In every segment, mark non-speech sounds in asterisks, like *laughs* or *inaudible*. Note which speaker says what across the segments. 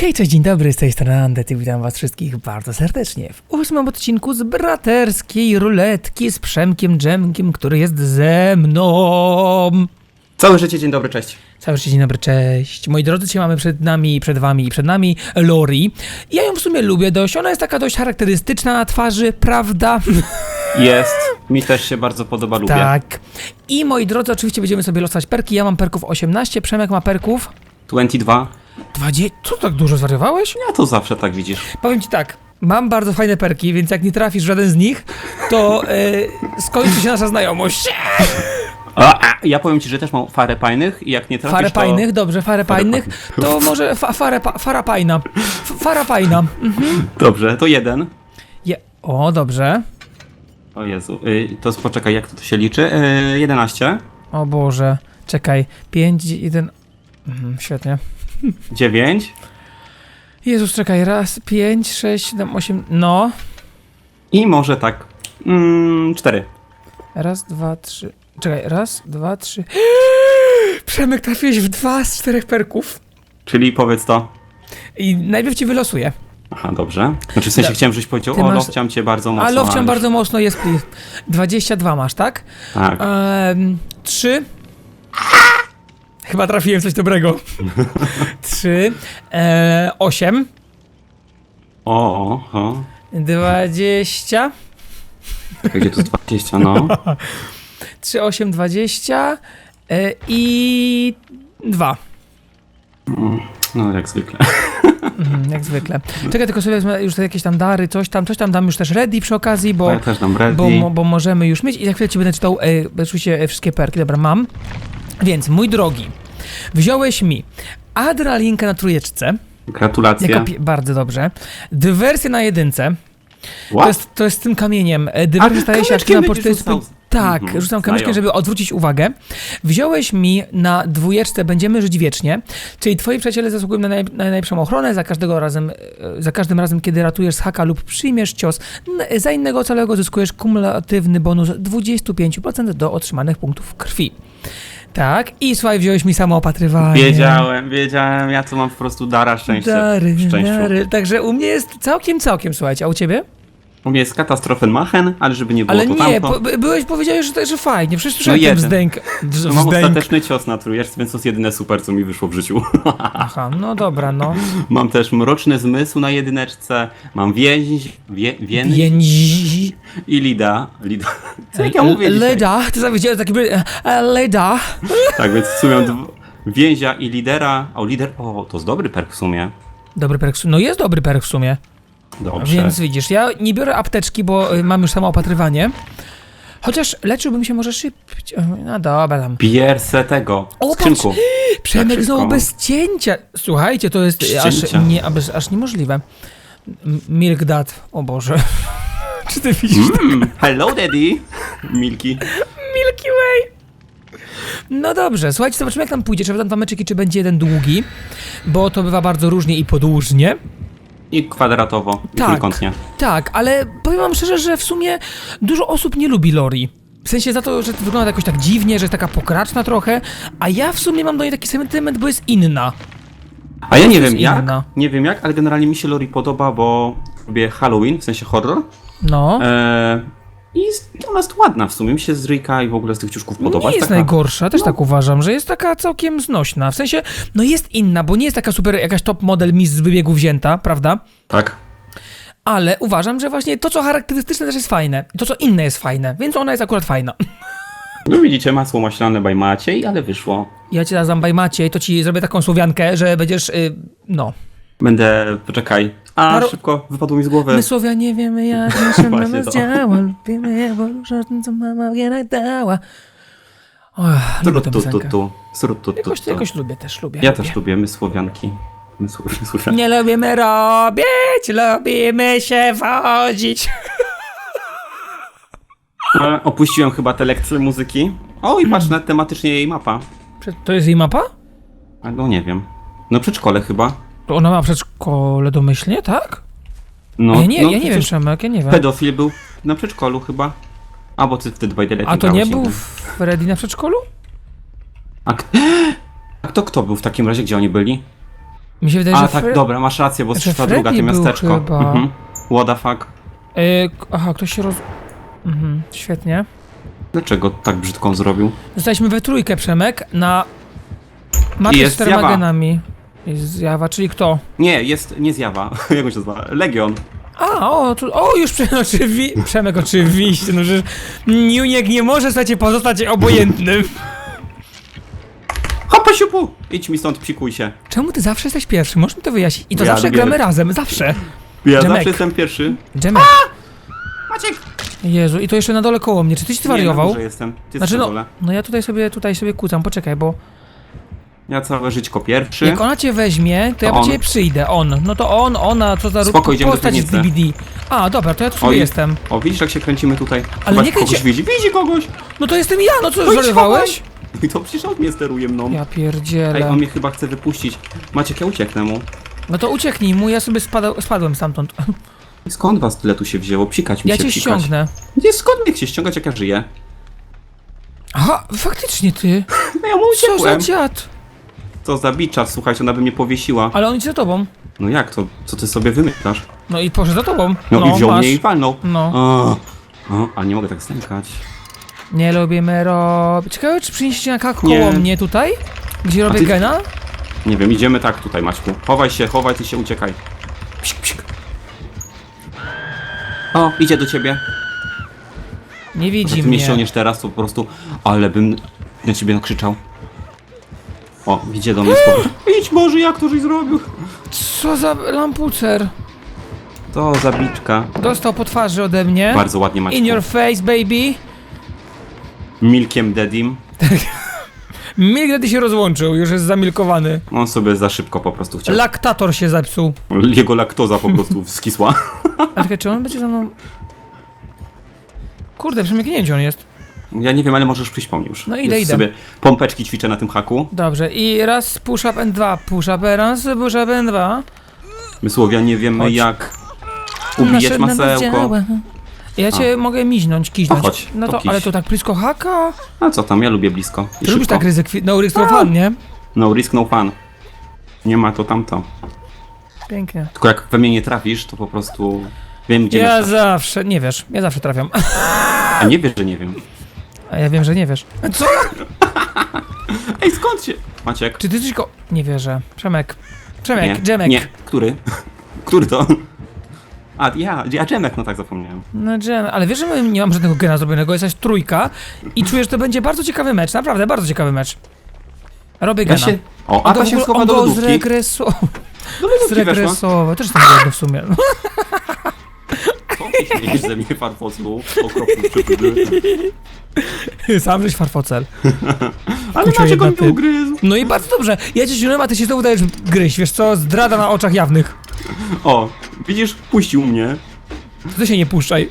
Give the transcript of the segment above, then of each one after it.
Speaker 1: Hej, cześć, dzień dobry, z tej strony Andet i witam was wszystkich bardzo serdecznie w ósmym odcinku z braterskiej ruletki z Przemkiem Dżemkiem, który jest ze mną.
Speaker 2: Całe życie, dzień dobry, cześć.
Speaker 1: Całe życie, dzień dobry, cześć. Moi drodzy, dzisiaj mamy przed nami, przed wami i przed nami Lori. Ja ją w sumie lubię dość, ona jest taka dość charakterystyczna na twarzy, prawda?
Speaker 2: Jest. Mi też się bardzo podoba, lubię.
Speaker 1: Tak. I moi drodzy, oczywiście będziemy sobie losować perki. Ja mam perków 18, Przemek ma perków
Speaker 2: 22.
Speaker 1: 20. Co tak dużo zwariowałeś?
Speaker 2: Ja to zawsze tak widzisz.
Speaker 1: Powiem ci tak, mam bardzo fajne perki, więc jak nie trafisz w żaden z nich, to e, skończy się nasza znajomość.
Speaker 2: A, a, ja powiem ci, że też mam farę pajnych i jak nie trafisz,
Speaker 1: Farę
Speaker 2: to...
Speaker 1: pajnych, dobrze, farę pajnych, to może fa, farę, pa, fara pajna. F, fara pajna. Mhm.
Speaker 2: Dobrze, to jeden.
Speaker 1: Je, o, dobrze.
Speaker 2: O Jezu, y, to poczekaj, jak to, to się liczy? Y, 11,
Speaker 1: O Boże, czekaj, 5, 1, mhm, świetnie.
Speaker 2: 9
Speaker 1: Jezus, czekaj, raz, 5, 6, 7, 8, no.
Speaker 2: i może tak mm, 4.
Speaker 1: Raz, dwa, trzy, czekaj, raz, dwa, trzy. *gasps* Przemek, trafiłeś w dwa z czterech perków.
Speaker 2: Czyli powiedz to.
Speaker 1: I najpierw ci wylosuję.
Speaker 2: Aha, dobrze. Znaczy w sensie chciałem, żebyś powiedział,
Speaker 1: Ty
Speaker 2: o,
Speaker 1: masz-
Speaker 2: lowciam cię bardzo mocno.
Speaker 1: A lowciam
Speaker 2: ale-
Speaker 1: bardzo mocno jest, please. 22 masz, tak?
Speaker 2: Tak.
Speaker 1: Um, 3. Chyba trafiłem coś dobrego. *laughs* 3. E, 8.
Speaker 2: O, o, o.
Speaker 1: 20.
Speaker 2: Czekaj, gdzie to jest 20, no.
Speaker 1: 3, 8, 20. E, I 2.
Speaker 2: No, jak zwykle.
Speaker 1: Mhm, jak zwykle. Czekaj, tylko sobie wezmę już te jakieś tam dary, coś tam, coś tam dam już też ready przy okazji, bo,
Speaker 2: ja też dam ready.
Speaker 1: bo, mo- bo możemy już mieć. I za chwilę ci będę czytał e, oczywiście e, wszystkie perki. Dobra, mam. Więc, mój drogi, wziąłeś mi adrenalinkę na trójeczce.
Speaker 2: Gratulacje.
Speaker 1: Jako bardzo dobrze. Dywersję na jedynce. To
Speaker 2: What?
Speaker 1: jest, to jest z tym kamieniem. E, Dywersja staje się jak
Speaker 2: kamyczkiem
Speaker 1: na
Speaker 2: będziesz
Speaker 1: poczcie.
Speaker 2: rzucał.
Speaker 1: Tak,
Speaker 2: Mhm,
Speaker 1: rzucam kamyczkiem, żeby odwrócić uwagę. Wziąłeś mi na dwójeczce Będziemy żyć wiecznie, czyli twoi przyjaciele zasługują na, naj, na najlepszą ochronę za każdego razem, e, za każdym razem, kiedy ratujesz z haka lub przyjmiesz cios. Za innego całego zyskujesz kumulatywny bonus 25% do otrzymanych punktów krwi. Tak, i słuchaj, wziąłeś mi samoopatrywanie.
Speaker 2: Wiedziałem, wiedziałem, ja tu mam po prostu dara szczęścia.
Speaker 1: Dary,
Speaker 2: szczęściu.
Speaker 1: dary. Także u mnie jest całkiem, całkiem, słuchajcie, a u ciebie?
Speaker 2: U mnie jest katastrofenmachen, ale żeby nie było
Speaker 1: Ale
Speaker 2: to
Speaker 1: nie,
Speaker 2: tamto.
Speaker 1: po, byłeś, powiedziałeś, że, że fajnie, przecież słyszałem
Speaker 2: No
Speaker 1: ten wzdęk.
Speaker 2: No mam
Speaker 1: wzdęk.
Speaker 2: ostateczny cios na trójeczce, więc to jest jedyne super, co mi wyszło w życiu. *laughs*
Speaker 1: Aha, no dobra, no.
Speaker 2: mam też mroczny zmysł na jedyneczce, mam więź, wie, więź
Speaker 1: Więzi.
Speaker 2: i lida. lida. *laughs* Co jak ja mówię dzisiaj?
Speaker 1: Leda, ty zawiedziałeś taki e, Leda.
Speaker 2: Tak, więc w sumie więźia i lidera. O, lider, o, to jest dobry perk w sumie.
Speaker 1: Dobry perk, w sumie. no jest dobry perk w sumie.
Speaker 2: Dobrze.
Speaker 1: Więc widzisz, ja nie biorę apteczki, bo y, mam już samoopatrywanie. Chociaż leczyłbym się może szybciej. No dobra, tam.
Speaker 2: Pierse tego,
Speaker 1: O,
Speaker 2: skrzynku. *gasps*
Speaker 1: Przemek
Speaker 2: szybko.
Speaker 1: znowu bez cięcia. Słuchajcie, to jest
Speaker 2: Bez
Speaker 1: aż,
Speaker 2: cięcia.
Speaker 1: nie, aż, aż niemożliwe. M- Milk dat, o Boże. *laughs* Czy ty widzisz
Speaker 2: Mm, hello daddy, Milki.
Speaker 1: Milky Way. No dobrze, słuchajcie, zobaczymy jak tam pójdzie. Czy będą dwa meczyki, czy będzie jeden długi, bo to bywa bardzo różnie i podłużnie.
Speaker 2: I kwadratowo, i
Speaker 1: Tak.
Speaker 2: trójkątnie.
Speaker 1: Tak, ale powiem wam szczerze, że w sumie dużo osób nie lubi Lori. W sensie za to, że to wygląda jakoś tak dziwnie, że jest taka pokraczna trochę, a ja w sumie mam do niej taki sentyment, bo jest inna.
Speaker 2: A ja nie wiem jak,
Speaker 1: inna.
Speaker 2: nie wiem jak, ale generalnie mi się Lori podoba, bo lubię Halloween, w sensie horror.
Speaker 1: No,
Speaker 2: Eee, I jest, ona jest ładna w sumie, mi się z Ryjka i w ogóle z tych ciuszków podoba.
Speaker 1: nie jest
Speaker 2: taka-
Speaker 1: najgorsza, też tak uważam, że jest taka całkiem znośna. W sensie, no jest inna, bo nie jest taka super jakaś top model Miss z wybiegu wzięta, prawda?
Speaker 2: Tak.
Speaker 1: Ale uważam, że właśnie to, co charakterystyczne też jest fajne. To, co inne jest fajne, więc ona jest akurat fajna.
Speaker 2: No widzicie, masło maślane by Maciej, ale wyszło.
Speaker 1: Ja cię nazwam by Maciej, to ci zrobię taką słowiankę, że będziesz, y, no.
Speaker 2: Będę, poczekaj. A,
Speaker 1: Paro-
Speaker 2: szybko, wypadło mi z głowy.
Speaker 1: My Słowianie wiemy, jak *laughs* nasza
Speaker 2: Właśnie
Speaker 1: mama
Speaker 2: to.
Speaker 1: zdziała, lubimy tym, co mama jednak dała. Och, lubię tę
Speaker 2: tu, tu,
Speaker 1: piosenkę.
Speaker 2: tu. Sru, tu, tu,
Speaker 1: Jakoś,
Speaker 2: tu.
Speaker 1: jakoś lubię też, lubię.
Speaker 2: Ja
Speaker 1: lubię.
Speaker 2: też lubię, my Słowianki. My Sło- *laughs* Słowianki.
Speaker 1: Nie lubimy robić, lubimy się wodzić.
Speaker 2: Ale Opuściłem chyba te lekcje muzyki. O, i patrz, na tematycznie jej mapa.
Speaker 1: Prze- To jest jej mapa?
Speaker 2: A no nie wiem. No przedszkole chyba.
Speaker 1: To ona ma przedszkole domyślnie, tak?
Speaker 2: No,
Speaker 1: ja nie,
Speaker 2: no,
Speaker 1: ja nie wiem,
Speaker 2: przecież
Speaker 1: Przemek, ja nie wiem.
Speaker 2: Pedofil był na przedszkolu chyba. A bo ty wtedy Bajdelet
Speaker 1: A to nie był Freddy na przedszkolu?
Speaker 2: A, k- *gasps* A kto kto był w takim razie? Gdzie oni byli?
Speaker 1: Mi się wydaje,
Speaker 2: A
Speaker 1: że...
Speaker 2: tak,
Speaker 1: Fre-
Speaker 2: dobra, masz rację, bo przyszła druga, to
Speaker 1: był
Speaker 2: miasteczko.
Speaker 1: chyba.
Speaker 2: Mhm. What the fuck?
Speaker 1: E, k- aha, ktoś się roz... Mhm, świetnie.
Speaker 2: Dlaczego tak brzydką zrobił?
Speaker 1: Zostaliśmy we trójkę, Przemek, na mapie z
Speaker 2: jest
Speaker 1: czterema genami. Jest zjawa, czyli kto?
Speaker 2: Nie, jest, nie zjawa. *laughs* Jak on się nazywa? Legion.
Speaker 1: A, o, tu, o już Przemek, oczywi... Przemek oczywiście, no przecież Juniek nie może stać pozostać obojętnym.
Speaker 2: Hopa siupu! Idź mi stąd, psikuj się.
Speaker 1: Czemu ty zawsze jesteś pierwszy? Możesz mi to wyjaśnić. I to
Speaker 2: Ja
Speaker 1: zawsze
Speaker 2: lubię-
Speaker 1: gramy razem, zawsze.
Speaker 2: Ja
Speaker 1: Dżemek.
Speaker 2: zawsze jestem pierwszy.
Speaker 1: Dżemek.
Speaker 2: Maciek!
Speaker 1: Jezu, i to jeszcze na dole koło mnie. Czy tyś
Speaker 2: Nie, na
Speaker 1: zwariował?
Speaker 2: górze jestem. Ty
Speaker 1: Znaczy
Speaker 2: znaczy,
Speaker 1: no,
Speaker 2: dole.
Speaker 1: no ja tutaj sobie, tutaj sobie kłócam, poczekaj, bo
Speaker 2: Ja całe żyćko pierwszy.
Speaker 1: jak ona cię weźmie, to ja
Speaker 2: To
Speaker 1: po
Speaker 2: on.
Speaker 1: ciebie przyjdę. On. No to on, ona, co za
Speaker 2: Spoko, idziemy do
Speaker 1: postać z
Speaker 2: piwnicy.
Speaker 1: DVD. A, dobra, to ja tu sobie
Speaker 2: Oj.
Speaker 1: jestem.
Speaker 2: O, widzisz jak się kręcimy tutaj?
Speaker 1: Ale
Speaker 2: Chyba
Speaker 1: nie
Speaker 2: kogoś
Speaker 1: kręci-
Speaker 2: widzi. Widzi kogoś!
Speaker 1: No to jestem ja, no co,
Speaker 2: No idź
Speaker 1: zwariowałeś?
Speaker 2: I to przecież on mnie steruje mną.
Speaker 1: Ja
Speaker 2: Ej,
Speaker 1: pierdzielę.
Speaker 2: on mnie chyba chce wypuścić. Maciek, ja ucieknę mu.
Speaker 1: No to ucieknij mu, ja sobie spadał, spadłem stamtąd.
Speaker 2: I Skąd was tyle tu się wzięło? Psikać mi
Speaker 1: Ja
Speaker 2: się
Speaker 1: cię
Speaker 2: psikać.
Speaker 1: ściągnę.
Speaker 2: Nie, skąd mnie się ściągać jak ja żyję?
Speaker 1: Aha, faktycznie ty. *laughs*
Speaker 2: No ja mu
Speaker 1: Co za
Speaker 2: uciekłem.
Speaker 1: dziad?
Speaker 2: Co za bicza, słuchajcie, ona by mnie powiesiła.
Speaker 1: Ale on idzie za tobą.
Speaker 2: No jak to? Co ty sobie wymyślasz?
Speaker 1: No i poszedł za tobą.
Speaker 2: No, i wziął
Speaker 1: masz.
Speaker 2: mnie i walnął.
Speaker 1: No.
Speaker 2: O, o, ale nie mogę tak stękać.
Speaker 1: Nie lubimy robić. Ciekawe, czy przynieście na kak
Speaker 2: Nie.
Speaker 1: koło mnie tutaj? Gdzie robię
Speaker 2: ty-
Speaker 1: gena?
Speaker 2: Nie wiem, idziemy tak tutaj, Maćku. Chowaj się, chowaj, ty się uciekaj. Psik, psik. O, idzie do ciebie.
Speaker 1: Nie widzi
Speaker 2: ty mnie
Speaker 1: mnie.
Speaker 2: ściągniesz teraz, to po prostu... Ale bym na ciebie nakrzyczał. O, idzie do mnie z powrotem. *gasps* Idź Boże, jak to żeś zrobił?
Speaker 1: Co za lampucer?
Speaker 2: To zabiczka.
Speaker 1: Dostał po twarzy ode mnie.
Speaker 2: Bardzo ładnie Maćku.
Speaker 1: In your face, baby.
Speaker 2: Milkiem Dedim.
Speaker 1: Milk Daddy się rozłączył, już jest zamilkowany.
Speaker 2: On sobie za szybko po prostu chciał.
Speaker 1: Laktator się zepsuł.
Speaker 2: Jego laktoza po prostu *laughs* skisła.
Speaker 1: A czekaj, czy on będzie za mną... Kurde, gdzie on jest.
Speaker 2: Ja nie wiem, ale możesz przyjść po mnie już.
Speaker 1: No idę,
Speaker 2: Już
Speaker 1: idę.
Speaker 2: sobie pompeczki ćwiczę na tym haku.
Speaker 1: Dobrze, i raz push up and dwa, push up raz, push up and dwa.
Speaker 2: My Słowianie wiemy
Speaker 1: Chodź.
Speaker 2: jak ubijać masełko.
Speaker 1: Ja cię mogę miźnąć, kiźnąć.
Speaker 2: Chodź,
Speaker 1: no
Speaker 2: to
Speaker 1: to,
Speaker 2: kiś.
Speaker 1: ale to tak blisko haka?
Speaker 2: A co tam, ja lubię blisko. I
Speaker 1: Ty lubisz
Speaker 2: szybko.
Speaker 1: tak ryzyk, no ryzyk to fan, nie?
Speaker 2: No risk, no fun. Nie ma to tamto.
Speaker 1: Pięknie.
Speaker 2: Tylko jak we mnie nie trafisz, to po prostu wiem gdzie
Speaker 1: Ja
Speaker 2: ja
Speaker 1: zawsze, nie wiesz, ja zawsze trafiam.
Speaker 2: A nie wiesz, że nie wiem.
Speaker 1: A ja wiem, że nie wiesz. Co? *laughs*
Speaker 2: Ej, skąd się... Maciek?
Speaker 1: Czy ty coś go... Nie wierzę. Przemek. Przemek,
Speaker 2: Nie,
Speaker 1: Dżemek.
Speaker 2: nie. Który? *laughs* Który to? A, ja, ja Dżemek, no tak zapomniałem.
Speaker 1: No Dżem, ale wiesz, że my nie mam żadnego gena zrobionego, jesteś trójka i czuję, że to będzie bardzo ciekawy mecz, naprawdę, bardzo ciekawy mecz. Robię
Speaker 2: Ja
Speaker 1: gena.
Speaker 2: się... O,
Speaker 1: On
Speaker 2: Ada
Speaker 1: go
Speaker 2: się
Speaker 1: ogóle-
Speaker 2: schowa
Speaker 1: on
Speaker 2: do lodówki.
Speaker 1: zregresował.
Speaker 2: Weszła.
Speaker 1: Zregresował. Też jestem głodny w sumie. *laughs*
Speaker 2: Śmiejesz ze mnie farfoclu? Okropny przepydy. *laughs*
Speaker 1: Sam żeś farfocel. *laughs*
Speaker 2: Ale Maciek on mnie ugryzł.
Speaker 1: No i bardzo dobrze. Ja cię ściągnąłem, a ty się znowu dajesz gryźć, wiesz co? Zdrada na oczach jawnych.
Speaker 2: O, widzisz, puścił mnie.
Speaker 1: Ty się nie puszczaj.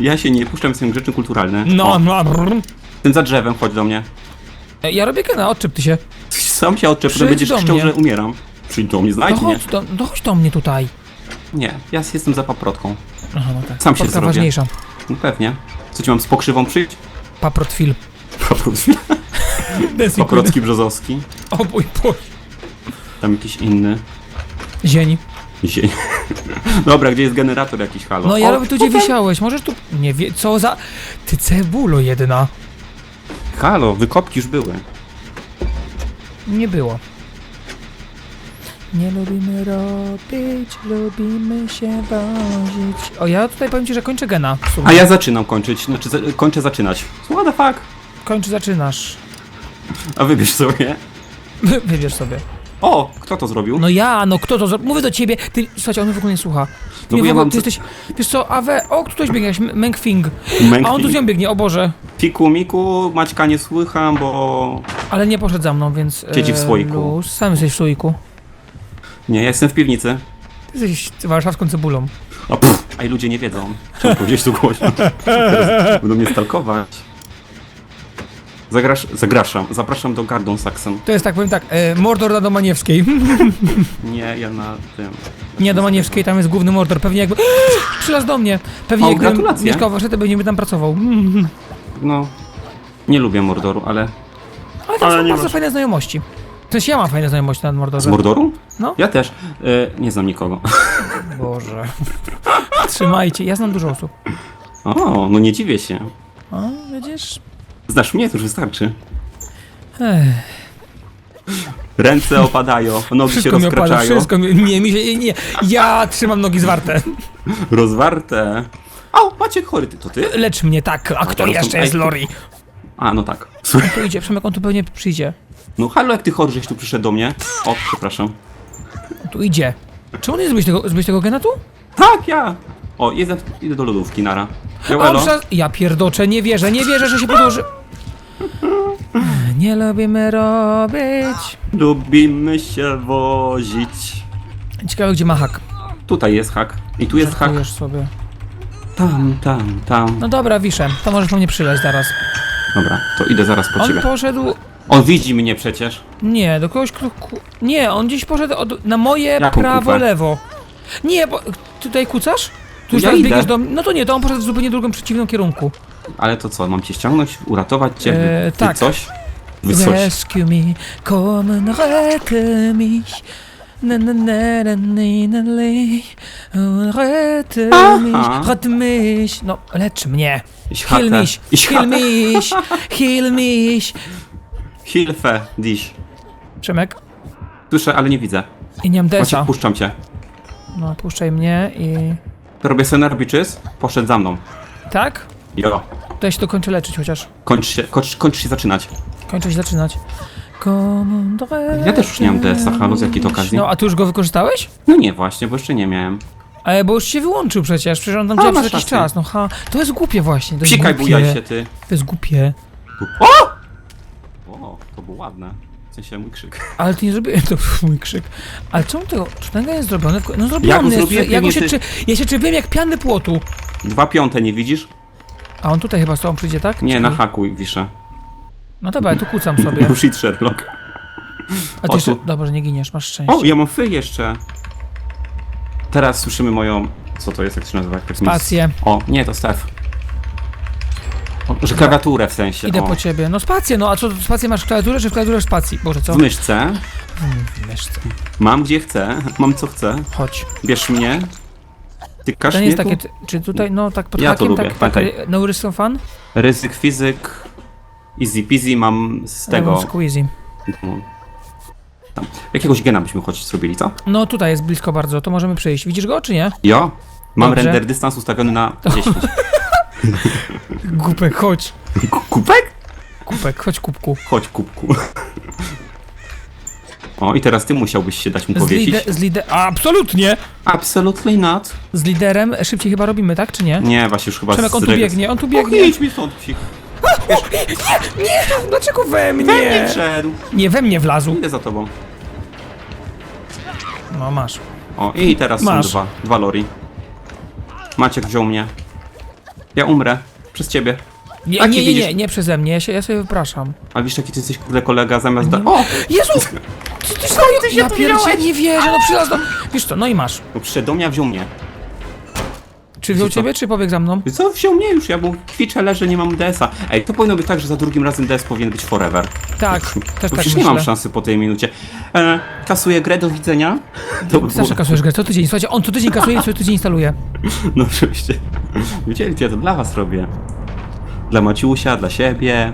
Speaker 2: Ja się nie puszczam, jestem grzeczny, kulturalny.
Speaker 1: No,
Speaker 2: o,
Speaker 1: no. brr.
Speaker 2: ten za drzewem, chodź do mnie.
Speaker 1: Ej, Ja robię gena, odczep ty się.
Speaker 2: Sam się odczep,
Speaker 1: Przyjdź
Speaker 2: że będziesz
Speaker 1: do
Speaker 2: krzyczał,
Speaker 1: mnie.
Speaker 2: że umieram. Przyjdź do mnie,
Speaker 1: No
Speaker 2: znajdź mnie.
Speaker 1: chodź do, no chodź do mnie tutaj.
Speaker 2: Nie, ja jestem za paprotką.
Speaker 1: Aha, no tak.
Speaker 2: Sam się
Speaker 1: Paprota
Speaker 2: zrobię.
Speaker 1: ważniejsza.
Speaker 2: No pewnie. Co ci mam z pokrzywą przyjść?
Speaker 1: Paprot film.
Speaker 2: Paprotki. Paprocki brzozowski.
Speaker 1: O mój Boże.
Speaker 2: Tam jakiś inny.
Speaker 1: Zień.
Speaker 2: Zień. *laughs* Dobra, gdzie jest generator jakiś halo?
Speaker 1: No ja
Speaker 2: O,
Speaker 1: robię tu gdzie wisiałeś, możesz tu... Nie wie... Co za... Ty cebulo jedna.
Speaker 2: Halo, wykopki już były.
Speaker 1: Nie było. Nie lubimy robić, lubimy się wozić. O, ja tutaj powiem ci, że kończę gena. w sumie.
Speaker 2: A ja zaczynam kończyć, znaczy za, kończę zaczynać. What the fuck?
Speaker 1: Kończy, zaczynasz.
Speaker 2: A wybierz sobie.
Speaker 1: Wy- *laughs* Wybierz sobie.
Speaker 2: O, kto to zrobił?
Speaker 1: No ja, no kto to zrobił? Mówię do ciebie. Ty, słuchajcie, on mnie w ogóle nie słucha. Ty,
Speaker 2: No
Speaker 1: mnie
Speaker 2: bo
Speaker 1: w
Speaker 2: ja
Speaker 1: ogóle,
Speaker 2: mam
Speaker 1: ty
Speaker 2: co-
Speaker 1: jesteś... Wiesz co, Awe... O, ktoś biegnie, jakiś Mengfing. A on tu z nią biegnie, o Boże.
Speaker 2: Fiku miku, Maćka nie słycham, bo...
Speaker 1: Ale nie poszedł za mną, więc...
Speaker 2: Siedzi w
Speaker 1: e,
Speaker 2: słoiku.
Speaker 1: Luz. Sam jesteś w słoiku.
Speaker 2: Nie, ja jestem w piwnicy.
Speaker 1: Ty jesteś warszawską cebulą.
Speaker 2: A pff, a i ludzie nie wiedzą. Trzeba powiedzieć tu głośno. Teraz *laughs* Będą mnie stalkować. Zagrasz, zagraszam, zapraszam do Gardon Saxon.
Speaker 1: To jest tak, powiem tak, e, Mordor na Domaniewskiej. *laughs*
Speaker 2: Nie, ja na tym.
Speaker 1: Nie, Domaniewskiej, tam jest główny Mordor. Pewnie jakby... *gasps* Przylazł do mnie. Pewnie
Speaker 2: O,
Speaker 1: jakbym
Speaker 2: gratulacje.
Speaker 1: mieszkał w Warszawie, pewnie by tam pracował. *laughs*
Speaker 2: No, nie lubię Mordoru, ale
Speaker 1: Ale tam
Speaker 2: Ale
Speaker 1: są
Speaker 2: nie
Speaker 1: bardzo
Speaker 2: masz.
Speaker 1: fajne znajomości. Sensie ja mam fajne znajomości na
Speaker 2: Z
Speaker 1: Mordorze.
Speaker 2: Mordoru?
Speaker 1: No.
Speaker 2: Ja też. E, nie znam nikogo. *laughs*
Speaker 1: Boże. Trzymajcie, ja znam dużo osób.
Speaker 2: O, no nie dziwię się.
Speaker 1: O, widzisz?
Speaker 2: Znasz mnie, to już wystarczy.
Speaker 1: Ech,
Speaker 2: Ręce opadają, nogi się
Speaker 1: wszystko mi opada,
Speaker 2: rozkraczają,
Speaker 1: wszystko mi... Nie, mi się... Nie, ja trzymam nogi zwarte.
Speaker 2: rozwarte. O, Maciek chory, ty, to ty?
Speaker 1: Lecz mnie tak, a kto
Speaker 2: teraz to-
Speaker 1: jeszcze jest
Speaker 2: ej, to-
Speaker 1: Lori?
Speaker 2: A, no tak.
Speaker 1: Tu idzie, Przemek, on tu pewnie przyjdzie.
Speaker 2: No halo, jak ty chory, żeś tu przyszedł do mnie. O, przepraszam.
Speaker 1: Tu idzie. Czy on nie zrobiłeś tego, zrobiłeś tego gena tu?
Speaker 2: Tak, ja. O, idę, idę do lodówki, nara.
Speaker 1: A
Speaker 2: Joelo.
Speaker 1: przecież... Ja pierdoczę, nie wierzę, nie wierzę, że się podłoży. Nie lubimy robić.
Speaker 2: Lubimy się wozić.
Speaker 1: Ciekawe, gdzie ma hak.
Speaker 2: Tutaj jest hak. I tu jest hak.
Speaker 1: Żartujesz sobie.
Speaker 2: Tam, tam, tam.
Speaker 1: No dobra, wiszę. To możesz po mnie przyleźć zaraz.
Speaker 2: Dobra, to idę zaraz po
Speaker 1: On
Speaker 2: ciebie.
Speaker 1: poszedł...
Speaker 2: On widzi mnie przecież.
Speaker 1: Nie, do kogoś, kto... Ku... Nie, on gdzieś poszedł od... na moje
Speaker 2: Jaką
Speaker 1: prawo,
Speaker 2: kupę?
Speaker 1: lewo. Nie, bo... Tutaj kucasz? Tu już
Speaker 2: Ja
Speaker 1: teraz
Speaker 2: idę.
Speaker 1: biegniesz do mnie. No to nie, to on poszedł w zupełnie drugim, przeciwnym kierunku.
Speaker 2: Ale to co, mam cię ściągnąć, uratować cię?
Speaker 1: Eee,
Speaker 2: Ty
Speaker 1: tak.
Speaker 2: coś? Wy coś.
Speaker 1: Rescue me, and rette mich. Na na na na na na na Rette mich, rette mich. No, lecz mnie.
Speaker 2: Ich
Speaker 1: Heal
Speaker 2: hatte-
Speaker 1: mich,
Speaker 2: ich
Speaker 1: heal mich, heal mich.
Speaker 2: Hilfe, dich.
Speaker 1: Przemek,
Speaker 2: Słyszę, ale nie widzę.
Speaker 1: i nie mam desa.
Speaker 2: puszczam cię.
Speaker 1: No, puszczaj mnie i...
Speaker 2: To robię sobie nerbiczys, poszedł za mną.
Speaker 1: Tak?
Speaker 2: Jo,
Speaker 1: To ja się to kończę leczyć chociaż.
Speaker 2: kończ się, kończ, kończ się zaczynać.
Speaker 1: Kończę się zaczynać. Come and
Speaker 2: Ja też już nie mam DS-a, halo, z jakiej to okazji?
Speaker 1: No, a ty już go wykorzystałeś?
Speaker 2: No nie właśnie, bo jeszcze nie miałem.
Speaker 1: Ale bo już się wyłączył przecież, przecież on tam
Speaker 2: A,
Speaker 1: działa
Speaker 2: masz
Speaker 1: przez jakiś
Speaker 2: rację.
Speaker 1: czas. No ha, to jest głupie właśnie. To jest
Speaker 2: Psikaj,
Speaker 1: głupie.
Speaker 2: bujaj się ty.
Speaker 1: To jest głupie.
Speaker 2: O! Było ładne. W sensie mój krzyk. *laughs*
Speaker 1: Ale ty nie zrobiłeś, to był mój krzyk. Ale czemu tego, czy ten jest zrobiony? w- No
Speaker 2: Ja
Speaker 1: zrobiony
Speaker 2: go zrobiłem,
Speaker 1: ja, go się,
Speaker 2: ty.
Speaker 1: czy, ja się czepiłem jak piany płotu.
Speaker 2: Dwa piąte, nie widzisz?
Speaker 1: A on tutaj chyba z tobą przyjdzie, tak?
Speaker 2: Nie, na haku wiszę.
Speaker 1: No dobra, ja tu kucam *laughs* sobie.
Speaker 2: I Sherlock.
Speaker 1: A ty jeszcze,
Speaker 2: tu.
Speaker 1: dobrze, nie giniesz, masz szczęście.
Speaker 2: O, ja mam fy jeszcze. Teraz słyszymy moją... Co to jest, jak się nazywa? Jak
Speaker 1: Spację.
Speaker 2: O, nie, to Stef. Że klawiaturę w sensie.
Speaker 1: Idę
Speaker 2: o.
Speaker 1: po ciebie. No spację, no a co, spację masz w klawiaturze, czy w klawiaturze w spacji? Boże, co?
Speaker 2: W myszce.
Speaker 1: W myszce.
Speaker 2: Mam gdzie chcę, mam co chcę.
Speaker 1: Chodź.
Speaker 2: Bierz mnie. Tykasz
Speaker 1: To nie
Speaker 2: mnie
Speaker 1: jest
Speaker 2: tu?
Speaker 1: takie, ty- czy tutaj, no tak pod
Speaker 2: Ja to
Speaker 1: hakiem,
Speaker 2: lubię,
Speaker 1: tak, tak,
Speaker 2: pamiętaj.
Speaker 1: no rysk są fan?
Speaker 2: Ryzyk fizyk. Easy peasy mam z tego.
Speaker 1: Squeezy.
Speaker 2: no, Tam. Jakiegoś gena byśmy choć zrobili, co?
Speaker 1: No tutaj jest blisko bardzo, to możemy przejść. Widzisz go, czy nie?
Speaker 2: Jo. Mam
Speaker 1: Dobrze.
Speaker 2: render dystans ustawiony na 10. *laughs*
Speaker 1: Kupek, chodź.
Speaker 2: Ku- Kubek?
Speaker 1: Kupek, chodź kubku.
Speaker 2: Chodź, kubku. O, i teraz ty musiałbyś się dać mu
Speaker 1: Z,
Speaker 2: powiesić.
Speaker 1: lider, z lider... Absolutnie!
Speaker 2: Absolutely not.
Speaker 1: Z liderem szybciej chyba robimy, tak, czy nie?
Speaker 2: Nie, właśnie już chyba
Speaker 1: Przemek, on tu
Speaker 2: zreg-
Speaker 1: biegnie, on tu biegnie.
Speaker 2: nie idź mi stąd, psich.
Speaker 1: Nie, dlaczego we mnie?
Speaker 2: We mnie wszedł.
Speaker 1: Nie, we mnie wlazł.
Speaker 2: Idę za tobą.
Speaker 1: No masz.
Speaker 2: O, i teraz
Speaker 1: Masz.
Speaker 2: są dwa. Dwa lori. Maciek wziął mnie. Ja umrę. Przez ciebie.
Speaker 1: Nie,
Speaker 2: Taki
Speaker 1: nie, nie,
Speaker 2: widzisz-
Speaker 1: nie, nie przeze mnie, ja, się, ja sobie wypraszam.
Speaker 2: A wiesz jaki ty jesteś kurde kolega zamiast da... O!
Speaker 1: Jezu! Ty, ty, ty
Speaker 2: się
Speaker 1: ja pierdzie,
Speaker 2: wziąłeś?
Speaker 1: nie wierzę, no przylazł do... Wiesz co, no i masz.
Speaker 2: No przyszedł do mnie, a wziął mnie.
Speaker 1: Czy wziął
Speaker 2: Co?
Speaker 1: ciebie, czy pobiegł za mną?
Speaker 2: Wiesz Co? Wziął mnie już, ja mu kwiczę, leżę, nie mam DS-a. Ej, to powinno być tak, że za drugim razem DS powinien być forever.
Speaker 1: Tak, też
Speaker 2: Bo
Speaker 1: tak
Speaker 2: przecież nie mam szansy po tej minucie. E, kasuję grę, do widzenia. To by
Speaker 1: Zawsze kasujesz grę, co tydzień. Słuchajcie, on co tydzień kasuje i co tydzień instaluje. *laughs*
Speaker 2: No oczywiście. Widzieli, ja to dla was robię. Dla Maciusia, dla siebie.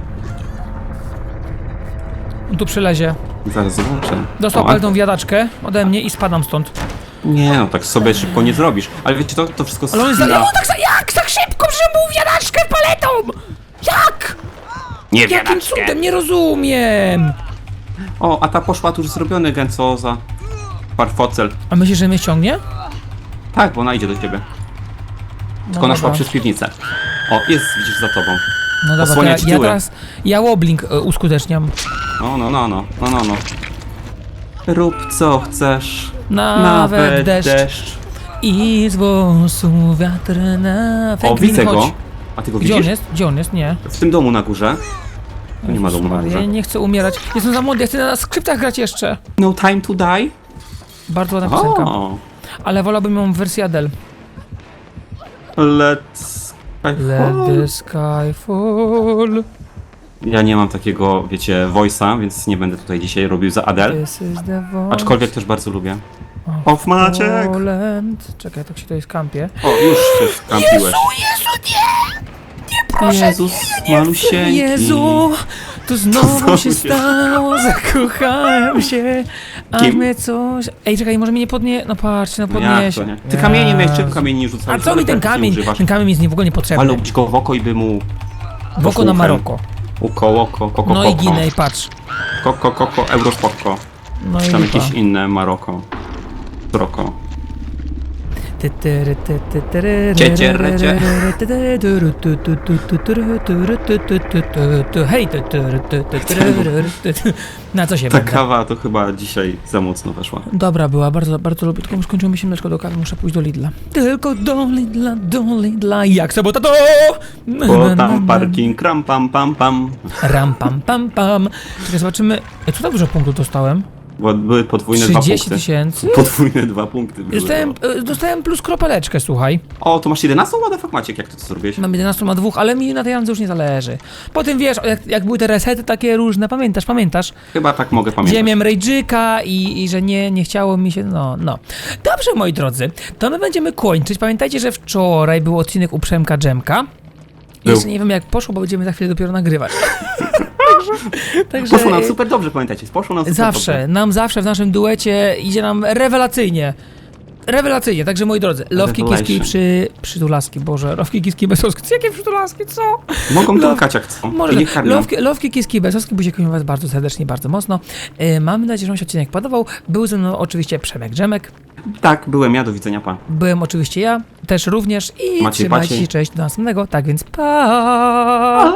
Speaker 1: On tu przylezie.
Speaker 2: Zaraz zobaczę.
Speaker 1: Dostał
Speaker 2: O, a-
Speaker 1: wiadaczkę ode mnie i spadam stąd.
Speaker 2: Nie, no tak sobie szybko nie zrobisz. Ale wiecie, to, to wszystko
Speaker 1: Ale on jest. No tak, za- jak? Tak szybko, że mu wiadaczkę paletą! Jak?
Speaker 2: Nie
Speaker 1: Jakim cudem? Nie rozumiem.
Speaker 2: O, a ta poszła tu już zrobiony gęcoza. Parfocel.
Speaker 1: A myślisz, że mnie ściągnie?
Speaker 2: Tak, bo ona idzie do ciebie.
Speaker 1: No
Speaker 2: Tylko ona szła
Speaker 1: dobra.
Speaker 2: przez piwnicę. O, jest, widzisz, za tobą.
Speaker 1: No dobra, to ja, ja
Speaker 2: tyłem.
Speaker 1: teraz... Ja wobbling e, uskuteczniam.
Speaker 2: No, no, no, no, no, no, no. Rób co chcesz.
Speaker 1: Nawet, deszcz. I z włosów wiatr na...
Speaker 2: O, widzę go. A ty go
Speaker 1: Gdzie on
Speaker 2: widzisz?
Speaker 1: jest? Gdzie on jest? Nie.
Speaker 2: W tym domu na górze. Tu nie ma domu na górze.
Speaker 1: Ja nie chcę umierać. Jestem za młody, ja chcę na skryptach grać jeszcze.
Speaker 2: No time to die?
Speaker 1: Bardzo ładna piosenka.
Speaker 2: O,
Speaker 1: Ale wolałbym ją w wersji Adele.
Speaker 2: let's...
Speaker 1: Let the sky fall.
Speaker 2: Ja nie mam takiego, wiecie, voice'a, więc nie będę tutaj dzisiaj robił za Adel.
Speaker 1: This is the voice
Speaker 2: Aczkolwiek też bardzo lubię.
Speaker 1: of
Speaker 2: Of Maciek!
Speaker 1: Poland. Czekaj, tak się tutaj skampię.
Speaker 2: O, już się skampiłeś. Jezus, malusieńki.
Speaker 1: Jezu, to znowu
Speaker 2: znowu
Speaker 1: się
Speaker 2: się
Speaker 1: stało, zakochałem się, a
Speaker 2: Kim?
Speaker 1: mnie coś... Ej, czekaj, może mnie nie podnie... No patrz, no
Speaker 2: No jak
Speaker 1: podniesie.
Speaker 2: to nie? Ty kamienie miałeś, czego
Speaker 1: Jezu.
Speaker 2: kamieni nie rzucałeś?
Speaker 1: A co mi ten
Speaker 2: nie
Speaker 1: kamień? Ten kamień mi jest w ogóle niepotrzebny.
Speaker 2: Ale ubić go w oko i by mu
Speaker 1: W oko na
Speaker 2: uchem.
Speaker 1: Maroko.
Speaker 2: Uko, oko, koko,
Speaker 1: No i
Speaker 2: koko.
Speaker 1: ginę i patrz.
Speaker 2: Koko, koko, eurospoko.
Speaker 1: No i
Speaker 2: Tam
Speaker 1: lipa.
Speaker 2: jakieś inne Maroko. Roko.
Speaker 1: Ty, tyry, ty, ty, tyry,
Speaker 2: Ciecie,
Speaker 1: ry, ry,
Speaker 2: rycie.
Speaker 1: ry, ry, ty, ty, tyry, ty, ty, ty, ty, tyry, tyry, ty, ty, ty, ty, ty. Hej. Na co się
Speaker 2: Ta
Speaker 1: będę?
Speaker 2: kawa to chyba dzisiaj za mocno weszła.
Speaker 1: Dobra była, bardzo, bardzo lubię, tylko skończyło mi się mleczko do kawy, muszę pójść do Lidla. Tylko do Lidla, do Lidla, jak sobota to...
Speaker 2: Bo tam parking, kram, pam, pam, pam.
Speaker 1: Ram, pam, pam, pam. Czekaj, zobaczymy, E, co tak dużo punktów dostałem?
Speaker 2: Bo były podwójne dwa
Speaker 1: 30
Speaker 2: punkty.
Speaker 1: tysięcy?
Speaker 2: Podwójne dwa punkty były.
Speaker 1: Dostałem, e, dostałem plus kropeleczkę, słuchaj.
Speaker 2: O, to masz 11? What the fuck, Maciek, jak ty to zrobiłeś?
Speaker 1: Mam 11 na dwóch, ale mi na tej randze już nie zależy. Potem wiesz, jak, jak były te resety takie różne, pamiętasz, pamiętasz?
Speaker 2: Chyba tak mogę pamiętać.
Speaker 1: Ziemię Rage'ika i, i że nie, nie chciało mi się, no, no. Dobrze, moi drodzy, to my będziemy kończyć. Pamiętajcie, że wczoraj był odcinek u Przemka Dżemka.
Speaker 2: Był.
Speaker 1: Jeszcze nie wiem jak poszło, bo będziemy za chwilę dopiero nagrywać. *laughs* także, *laughs* także
Speaker 2: Poszło nam super dobrze, pamiętajcie, poszło nam super
Speaker 1: zawsze,
Speaker 2: dobrze.
Speaker 1: nam zawsze w naszym duecie idzie nam rewelacyjnie. Rewelacyjnie, także moi drodzy, lowki, kiski, przy, przytulaski, boże, lowki, kiski, besowski, jakie przytulaski, co?
Speaker 2: Mogą
Speaker 1: Love-
Speaker 2: tulkać jak chcą.
Speaker 1: Może tak.
Speaker 2: karmią.
Speaker 1: Lowki, lowki, kiski, besowski, buziekuję was bardzo serdecznie, bardzo mocno. Yy, mamy nadzieję, że wam się odcinek podobał. Był ze mną oczywiście Przemek Dżemek,
Speaker 2: Tak, byłem ja, do widzenia, pa.
Speaker 1: byłem oczywiście ja, też również i
Speaker 2: Maciej
Speaker 1: trzymajcie się, cześć, do następnego, tak więc pa!